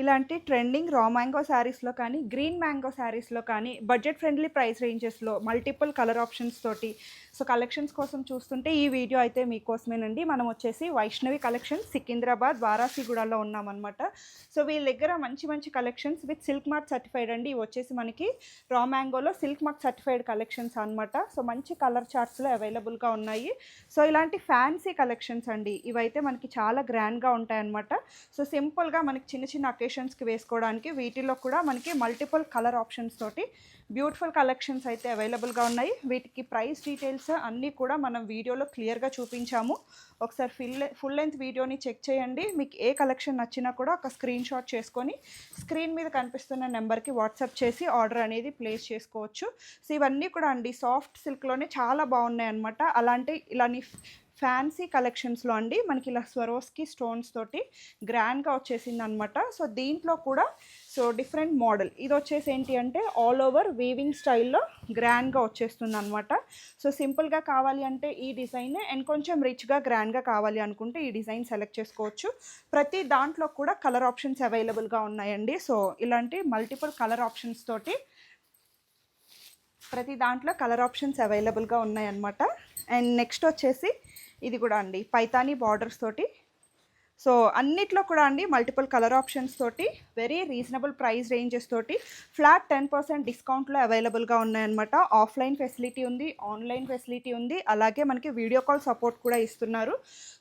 ఇలాంటి trending raw mango శారీస్లో కానీ గ్రీన్ మ్యాంగో శారీస్లో కానీ బడ్జెట్ ఫ్రెండ్లీ ప్రైస్ రేంజెస్లో మల్టిపుల్ కలర్ ఆప్షన్స్ తోటి. సో కలెక్షన్స్ కోసం చూస్తుంటే ఈ వీడియో అయితే మీకోసమేనండి. మనం వచ్చేసి వైష్ణవి కలెక్షన్ సికింద్రాబాద్ వారాసిగూడలో ఉన్నామన్నమాట. సో వీళ్ళ దగ్గర మంచి మంచి collections with silk mark certified అండి. ఇవి వచ్చేసి మనకి రా మ్యాంగోలో సిల్క్ మార్క్ సర్టిఫైడ్ కలెక్షన్స్ అనమాట సో మంచి కలర్ చార్ట్స్లో అవైలబుల్గా ఉన్నాయి. సో ఇలాంటి ఫ్యాన్సీ కలెక్షన్స్ అండి. ఇవైతే మనకి చాలా గ్రాండ్గా ఉంటాయన్నమాట. సో సింపుల్గా మనకి చిన్న చిన్న అకేషన్స్కి వేసుకోవడానికి వీటిలో కూడా మనకి మల్టిపుల్ కలర్ ఆప్షన్స్ తోటి బ్యూటిఫుల్ కలెక్షన్స్ అయితే అవైలబుల్గా ఉన్నాయి. వీటికి ప్రైస్ డీటెయిల్స్ అన్నీ కూడా మనం వీడియోలో క్లియర్గా చూపించాము. ఒకసారి ఫిల్ ఫుల్ లెంత్ వీడియోని చెక్ చేయండి. మీకు ఏ కలెక్షన్ నచ్చినా కూడా ఒక స్క్రీన్ షాట్ చేసుకొని స్క్రీన్ మీద కనిపిస్తున్న నెంబర్కి వాట్సాప్ చేసి ఆర్డర్ అనేది ప్లేస్ చేసుకోవచ్చు. సో ఇవన్నీ కూడా అండి. సాఫ్ట్ సిల్క్లోనే చాలా బాగున్నాయి అనమాట అలాంటి ఇలాని ఫ్యాన్సీ కలెక్షన్స్లో అండి మనకి ఇలా స్వరోస్కి స్టోన్స్ తోటి గ్రాండ్గా వచ్చేసింది అనమాట సో దీంట్లో కూడా సో డిఫరెంట్ మోడల్. ఇది వచ్చేసి ఏంటి అంటే ఆల్ ఓవర్ వీవింగ్ స్టైల్లో గ్రాండ్గా వచ్చేస్తుంది అనమాట సో సింపుల్గా కావాలి అంటే ఈ డిజైన్ అండ్ కొంచెం రిచ్గా గ్రాండ్గా కావాలి అనుకుంటే ఈ డిజైన్ సెలెక్ట్ చేసుకోవచ్చు. ప్రతి దాంట్లో కూడా కలర్ ఆప్షన్స్ అవైలబుల్గా ఉన్నాయండి. సో ఇలాంటి మల్టిపుల్ కలర్ ఆప్షన్స్ తోటి ప్రతి దాంట్లో కలర్ ఆప్షన్స్ అవైలబుల్గా ఉన్నాయన్నమాట. అండ్ నెక్స్ట్ వచ్చేసి ఇది కూడా అండి పైతానీ బార్డర్స్ తోటి సో అన్నిట్లో కూడా అండి మల్టిపుల్ కలర్ ఆప్షన్స్ తోటి వెరీ రీజనబుల్ ప్రైస్ రేంజెస్ తోటి ఫ్లాట్ టెన్ పర్సెంట్ డిస్కౌంట్లో అవైలబుల్గా ఉన్నాయన్నమాట. ఆఫ్లైన్ ఫెసిలిటీ ఉంది ఆన్లైన్ ఫెసిలిటీ ఉంది అలాగే మనకి వీడియో కాల్ సపోర్ట్ కూడా ఇస్తున్నారు.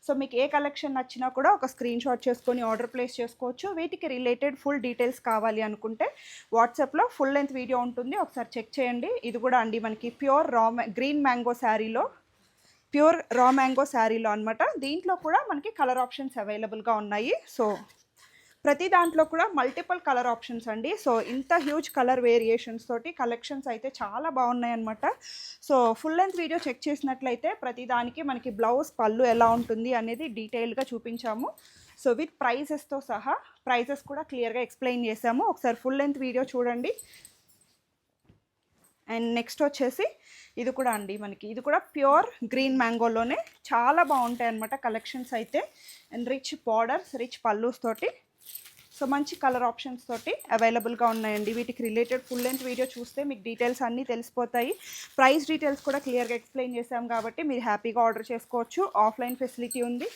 సో మీకు ఏ కలెక్షన్ నచ్చినా కూడా ఒక స్క్రీన్ షాట్ చేసుకొని ఆర్డర్ ప్లేస్ చేసుకోవచ్చు. వీటికి రిలేటెడ్ ఫుల్ డీటెయిల్స్ కావాలి అనుకుంటే వాట్సాప్లో ఫుల్ లెంత్ వీడియో ఉంటుంది. ఒకసారి చెక్ చేయండి. ఇది కూడా అండి మనకి ప్యూర్ రా గ్రీన్ మ్యాంగో శారీలో ప్యూర్ రా మ్యాంగో శారీలో అనమాట దీంట్లో కూడా మనకి కలర్ ఆప్షన్స్ అవైలబుల్గా ఉన్నాయి. సో ప్రతి దాంట్లో కూడా మల్టిపుల్ కలర్ ఆప్షన్స్ అండి. సో ఇంత హ్యూజ్ కలర్ వేరియేషన్స్ తోటి కలెక్షన్స్ అయితే చాలా బాగున్నాయి అనమాట so full length video check చేసినట్లయితే ప్రతి దానికి మనకి బ్లౌజ్ పళ్ళు ఎలా ఉంటుంది అనేది డీటెయిల్గా చూపించాము. సో విత్ ప్రైసెస్తో సహా ప్రైజెస్ కూడా క్లియర్గా ఎక్స్ప్లెయిన్ చేసాము ఒకసారి ఫుల్ లెంత్ వీడియో చూడండి. అండ్ నెక్స్ట్ వచ్చేసి ఇది కూడా అండి మనకి. ఇది కూడా ప్యూర్ గ్రీన్ మ్యాంగోలోనే చాలా బాగుంటాయి అనమాట కలెక్షన్స్ అయితే. And rich borders rich pallus తోటి. సో మంచి కలర్ ఆప్షన్స్ తోటి అవైలబుల్గా ఉన్నాయండి. వీటికి రిలేటెడ్ ఫుల్ లెంత్ వీడియో చూస్తే మీకు డీటెయిల్స్ అన్నీ తెలిసిపోతాయి. ప్రైస్ డీటెయిల్స్ కూడా క్లియర్గా ఎక్స్ప్లెయిన్ చేసాం కాబట్టి మీరు హ్యాపీగా ఆర్డర్ చేసుకోవచ్చు. ఆఫ్లైన్ ఫెసిలిటీ ఉంది.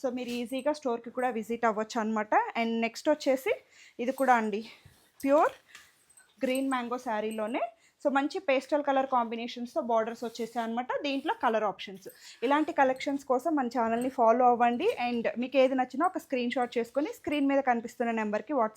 సో మీరు ఈజీగా స్టోర్కి కూడా విజిట్ అవ్వచ్చు అనమాట అండ్ నెక్స్ట్ వచ్చేసి ఇది కూడా అండి. ప్యూర్ గ్రీన్ మ్యాంగో శారీలోనే. సో మంచి పేస్టల్ కలర్ కాంబినేషన్స్తో బార్డర్స్ వచ్చేసాయి అనమాట దీంట్లో కలర్ ఆప్షన్స్. ఇలాంటి కలెక్షన్స్ కోసం మన ఛానల్ని ఫాలో అవ్వండి. అండ్ మీకు ఏది నచ్చినా ఒక స్క్రీన్ షాట్ చేసుకొని స్క్రీన్ మీద కనిపిస్తున్న నెంబర్కి వాట్సాప్